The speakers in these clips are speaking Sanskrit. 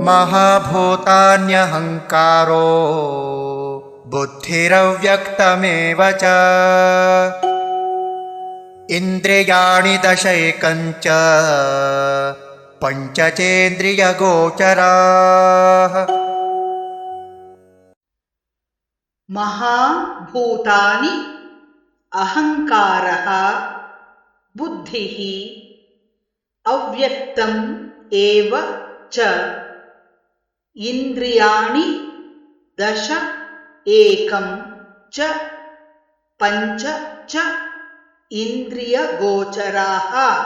महाभूतान्यहङ्कारो बुद्धिरव्यक्तमेव च। इन्द्रियाणि दशैकञ्च पञ्चचेन्द्रियगोचराः। महाभूतानि अहङ्कारः बुद्धिः अव्यक्तम् एव च। इन्द्रियाणि दश एकं च पञ्च च इन्द्रियगोचराः।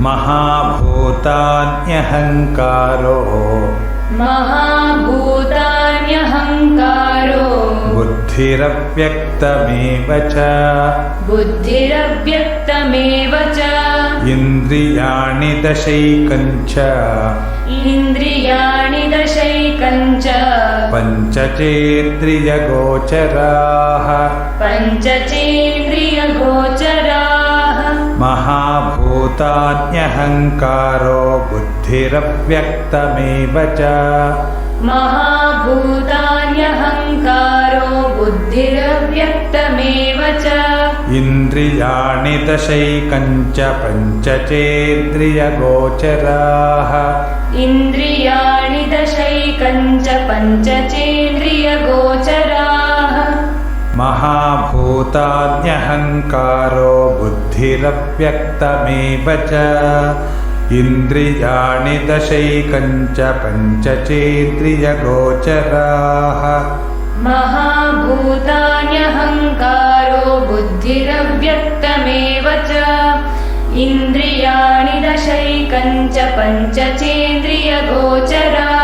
महाभूतान्यहङ्कारो। महाभूतान्यहङ्कारो। बुद्धिरव्यक्तमेव च। बुद्धिरव्यक्तमेव च इन्द्रियाणि दशैकञ्च। इन्द्रियाणि दशैकञ्च। पञ्चचेन्द्रियगोचराः। पञ्चचेन्द्रियगोचराः। महाभूतान्यहङ्कारो बुद्धिरव्यक्तमेव च। महाभूतान्यहङ्कारो बुद्धिरव्यक्तमेव च इन्द्रियाणि दशैकञ्च पञ्चचेन्द्रियगोचराः। इन्द्रियाणि दशैकञ्च पञ्चचेन्द्रियगोचराः। महाभूतान्यहङ्कारो बुद्धिरव्यक्तमेव च। इन्द्रियाणि दशैकञ्च पञ्चचेन्द्रियगोचराः महाभूतान्यहङ्कारो बुद्धिरव्यक्तमेव च। इन्द्रियाणि दशैकञ्च पञ्चचेन्द्रियगोचरा